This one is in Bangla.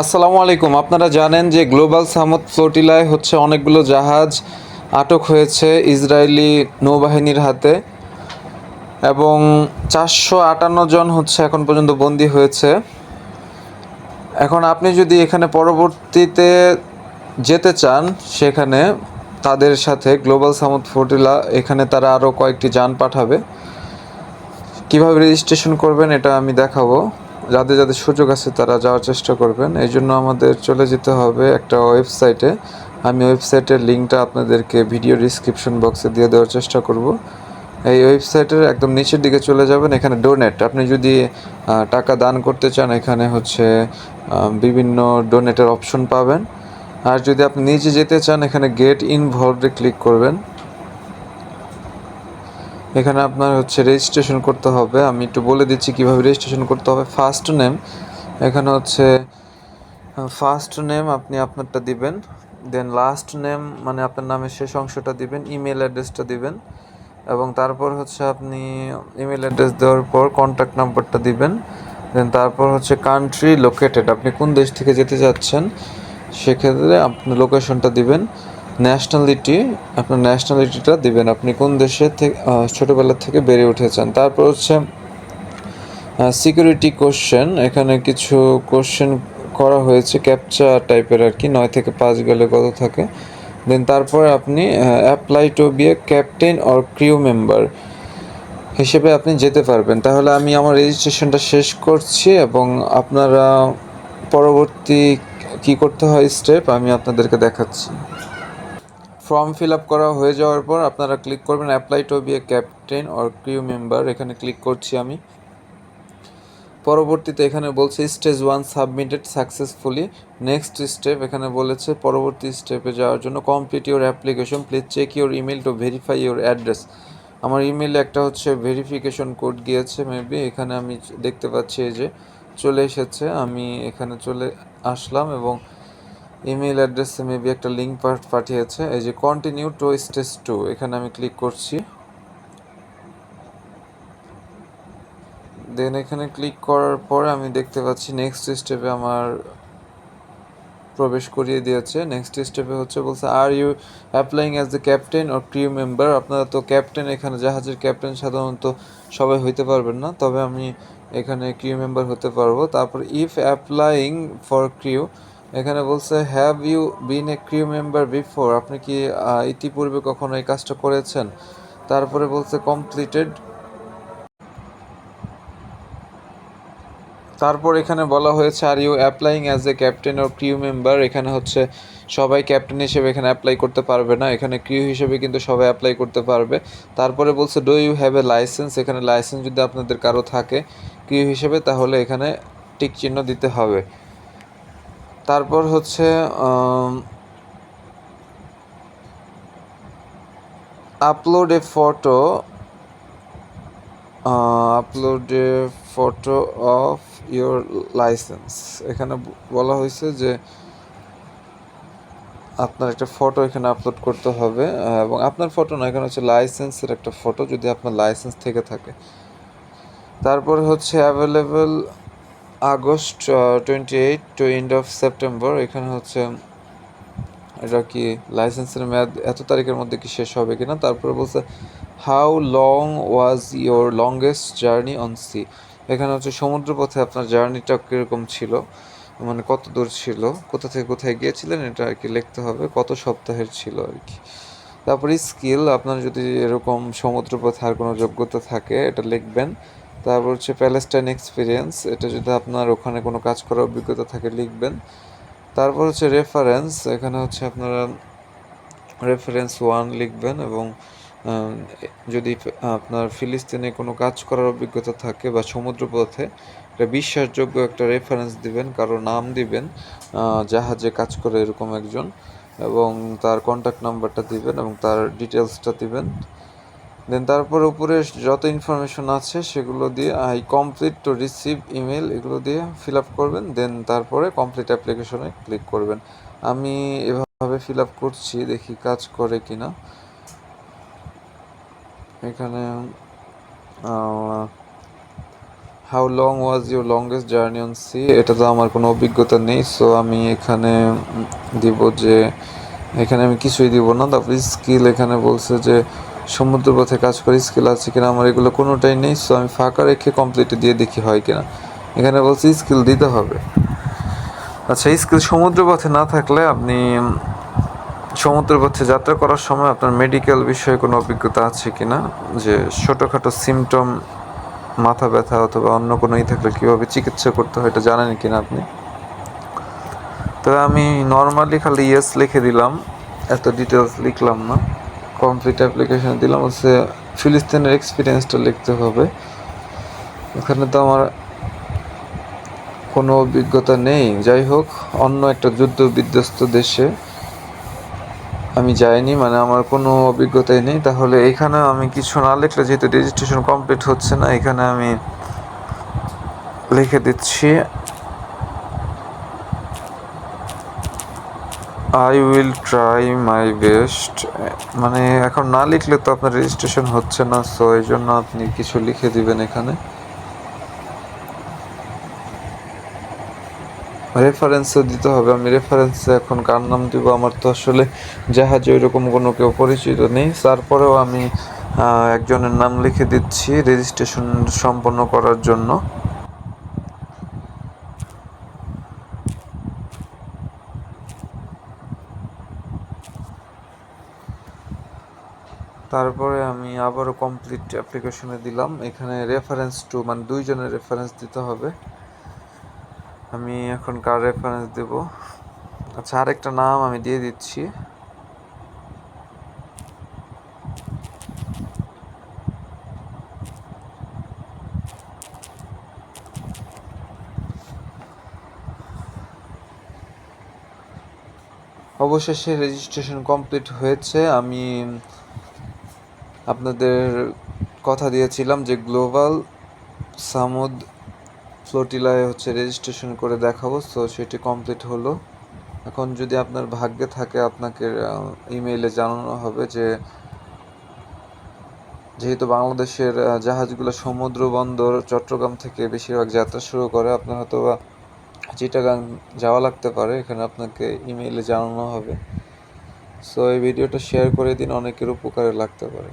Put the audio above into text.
আসসালামু আলাইকুম। আপনারা জানেন যে গ্লোবাল সামুদ ফ্লোটিলায় হচ্ছে অনেকগুলো জাহাজ আটক হয়েছে ইসরায়েলি নৌবাহিনীর হাতে এবং চারশো আটান্ন জন হচ্ছে এখন পর্যন্ত বন্দী হয়েছে। এখন আপনি যদি এখানে পরবর্তীতে যেতে চান সেখানে তাদের সাথে গ্লোবাল সামুদ ফ্লোটিলা, এখানে তারা আরও কয়েকটি যান পাঠাবে। কীভাবে রেজিস্ট্রেশন করবেন এটা আমি দেখাবো। যাদের যাদের সুযোগ আছে তারা যাওয়ার চেষ্টা করবেন। এই জন্য আমাদের চলে যেতে হবে একটা ওয়েবসাইটে। আমি ওয়েবসাইটের লিঙ্কটা আপনাদেরকে ভিডিও ডিসক্রিপশন বক্সে দিয়ে দেওয়ার চেষ্টা করব। এই ওয়েবসাইটের একদম নিচের দিকে চলে যাবেন, এখানে ডোনেট। আপনি যদি টাকা দান করতে চান, এখানে হচ্ছে বিভিন্ন ডোনেটের অপশন পাবেন। আর যদি আপনি নিজে যেতে চান, এখানে গেট ইনভলভে ক্লিক করবেন। এখানে আপনার হচ্ছে রেজিস্ট্রেশন করতে হবে। আমি একটু বলে দিচ্ছি কীভাবে রেজিস্ট্রেশন করতে হবে। ফার্স্ট নেম এখানে হচ্ছে ফার্স্ট নেম আপনি আপনারটা দিবেন দেন লাস্ট নেম মানে আপনার নামের শেষ অংশটা দিবেন ইমেল অ্যাড্রেসটা দিবেন, এবং তারপর হচ্ছে আপনি ইমেল অ্যাড্রেস দেওয়ার পর কন্ট্যাক্ট নাম্বারটা দিবেন দেন তারপর হচ্ছে কান্ট্রি লোকেটেড আপনি কোন দেশ থেকে যেতে যাচ্ছেন, সেক্ষেত্রে আপনি লোকেশনটা দিবেন ন্যাশনালিটি আপনার ন্যাশনালিটিটা দিবেন। আপনি কোন দেশে থেকে ছোটবেলা থেকে বেড়ে উঠেছেন? তারপর হচ্ছে সিকিউরিটি কোশ্চেন এখানে কিছু কোশ্চেন করা হয়েছে ক্যাপচা টাইপের আর কি, নয় থেকে পাঁচ গেলে কত থাকে? দেন তারপরে আপনি apply to be a captain or crew member হিসেবে আপনি যেতে পারবেন। তাহলে আমি আমার রেজিস্ট্রেশনটা শেষ করছি এবং আপনারা পরবর্তী কি করতে হয় স্টেপ আমি আপনাদেরকে দেখাচ্ছি। ফর্ম ফিল আপ করা হয়ে যাওয়ার পর আপনারা ক্লিক করবেন apply to be a captain or crew member. এখানে ক্লিক করছি আমি। পরবর্তীতে এখানে বলছে stage one submitted successfully. Next step এখানে বলেছে পরবর্তী স্টেপে যাওয়ার জন্য complete your application. Please check your email to verify your address. আমার ইমেলে একটা হচ্ছে ভেরিফিকেশন কোড গিয়েছে, মেবি। এখানে আমি দেখতে পাচ্ছি যে চলে এসেছে। আমি এখানে চলে আসলাম এবং ইমেল অ্যাড্রেসে মেবি একটা লিঙ্ক পাঠিয়েছে। এই যে কন্টিনিউ টু স্টেজ টু এখানে আমি ক্লিক করছি। দেন এখানে ক্লিক করার পরে আমি দেখতে পাচ্ছি নেক্সট স্টেপে আমার প্রবেশ করিয়ে দিয়েছে। নেক্সট স্টেপে হচ্ছে বলছে are you applying as the captain or crew member আপনারা তো ক্যাপ্টেন এখানে জাহাজের ক্যাপ্টেন সাধারণত সবাই হইতে পারবেন না, তবে আমি এখানে ক্রিউ মেম্বার হতে পারব। তারপর ইফ অ্যাপ্লাইং ফর ক্রিউ এখানে বলছে have you been a crew member before আপনি কি ইতিপূর্বে কখনো এই কাজটা করেছেন? তারপরে বলছে কমপ্লিটেড তারপর এখানে বলা হয়েছে are you applying as a captain or crew member এখানে হচ্ছে, সবাই ক্যাপ্টেন হিসেবে এখানে অ্যাপ্লাই করতে পারবে না। এখানে ক্রিউ হিসেবে কিন্তু সবাই অ্যাপ্লাই করতে পারবে। তারপরে বলছে do you have a license এখানে লাইসেন্স যদি আপনাদের কারও থাকে ক্রিউ হিসেবে, তাহলে এখানে টিক চিহ্ন দিতে হবে। তারপর হচ্ছে upload a photo upload a photo of your license এখানে বলা হয়েছে যে আপনার একটা ফটো এখানে আপলোড করতে হবে, এবং আপনার ফটো না, এখানে হচ্ছে লাইসেন্সের একটা ফটো যদি আপনার লাইসেন্স থেকে থাকে। তারপরে হচ্ছে available August twenty eight to end of September এখানে হচ্ছে এটা কি লাইসেন্সের মেয়াদ এত তারিখের মধ্যে কি শেষ হবে কিনা? তারপরে বলছে how long was your longest journey on sea এখানে হচ্ছে সমুদ্রপথে আপনার জার্নিটা কীরকম ছিল? মানে কত দূর ছিল? কোথা থেকে কোথায় গিয়েছিলেন? এটা আর কি লিখতে হবে। কত সপ্তাহের ছিল আর কি? তারপরে স্কিল আপনার যদি এরকম সমুদ্রপথে আর কোনো যোগ্যতা থাকে, এটা লিখবেন। তারপর হচ্ছে প্যালেস্টাইন এক্সপিরিয়েন্স এটা যদি আপনার ওখানে কোনো কাজ করার অভিজ্ঞতা থাকে লিখবেন। তারপর হচ্ছে রেফারেন্স এখানে হচ্ছে আপনারা রেফারেন্স ওয়ান লিখবেন এবং যদি আপনার ফিলিস্তিনে কোনো কাজ করার অভিজ্ঞতা থাকে বা সমুদ্রপথে একটা বিশ্বাসযোগ্য একটা রেফারেন্স দিবেন, কারও নাম দিবেন জাহাজে কাজ করে এরকম একজন এবং তার কন্ট্যাক্ট নাম্বারটা দিবেন এবং তার ডিটেলসটা দিবেন। দেন তারপর উপরে যত ইনফরমেশন আছে সেগুলো দিয়ে I complete to receive email এগুলো দিয়ে ফিল আপ করবেন। দেন তারপরে কমপ্লিট অ্যাপ্লিকেশনে ক্লিক করবেন। আমি এভাবে ফিল আপ করছি, দেখি কাজ করে কিনা। এখানে how long was your longest journey on sea এটা তো আমার কোনো অভিজ্ঞতা নেই সো আমি এখানে দিব যে, এখানে আমি কিছুই দিব না। তারপর স্কিল এখানে বলছে যে সমুদ্রপথে কাজ করে স্কিল আছে কিনা আমার এগুলো কোনোটাই নেই সো আমি ফাঁকা রেখে কমপ্লিট দিয়ে দেখি হয় কিনা। এখানে বলছি স্কিল দিতে হবে। আচ্ছা স্কিল সমুদ্রপথে না থাকলে আপনি সমুদ্রপথে যাত্রা করার সময় আপনার মেডিকেল বিষয়ে কোনো অভিজ্ঞতা আছে কিনা? যে ছোটোখাটো সিমটম মাথা ব্যথা অথবা অন্য কোনো ই থাকলে কীভাবে চিকিৎসা করতে হয় এটা জানেন কি না আপনি? তবে আমি নর্মালি খালি ইয়েস লিখে দিলাম, এত ডিটেলস লিখলাম না। কমপ্লিট অ্যাপ্লিকেশান দিলাম, হচ্ছে ফিলিস্তিনের এক্সপিরিয়েন্সটা লিখতে হবে। ওখানে তো আমার কোনো অভিজ্ঞতা নেই। যাই হোক, অন্য একটা যুদ্ধ বিধ্বস্ত দেশে আমি যাইনি মানে আমার কোনো অভিজ্ঞতাই নেই। তাহলে এখানে আমি কিছু না লিখলে যেহেতু রেজিস্ট্রেশন কমপ্লিট হচ্ছে না, এখানে আমি লিখে দিচ্ছি। I will try my best মানে এখন না লিখলে তো আপনার রেজিস্ট্রেশন হচ্ছে না সো এই জন্য আপনি কিছু লিখে দিবেন এখানে। রেফারেন্সও দিতে হবে। আমি রেফারেন্সে এখন কার নাম দিব? আমার তো আসলে জাহাজে ওইরকম কোনো কেউ পরিচিত নেই। তারপরেও আমি একজনের নাম লিখে দিচ্ছি রেজিস্ট্রেশন সম্পন্ন করার জন্য। তারপরে আমি আবারও কমপ্লিট অ্যাপ্লিকেশনে দিলাম। এখানে রেফারেন্স টু মানে দুইজনের রেফারেন্স দিতে হবে। আমি এখন কার রেফারেন্স দেব? আচ্ছা আরেকটা নাম আমি দিয়ে দিচ্ছি। অবশেষে রেজিস্ট্রেশন কমপ্লিট হয়েছে। আমি আপনাদের কথা দিয়েছিলাম যে গ্লোবাল সামুদ ফ্লোটিলায় হচ্ছে রেজিস্ট্রেশন করে দেখাবো, তো সেটি কমপ্লিট হলো। এখন যদি আপনার ভাগ্যে থাকে, আপনাকে ইমেইলে জানানো হবে যে যেহেতু বাংলাদেশের জাহাজগুলো সমুদ্র বন্দর, চট্টগ্রাম থেকে বেশিরভাগ যাত্রা শুরু করে, আপনার হয়তো বা চিটাগাং যাওয়া লাগতে পারে, এখানে আপনাকে ইমেইলে জানানো হবে। সো এই ভিডিওটা শেয়ার করে দিন, অনেকের উপকারে লাগতে পারে।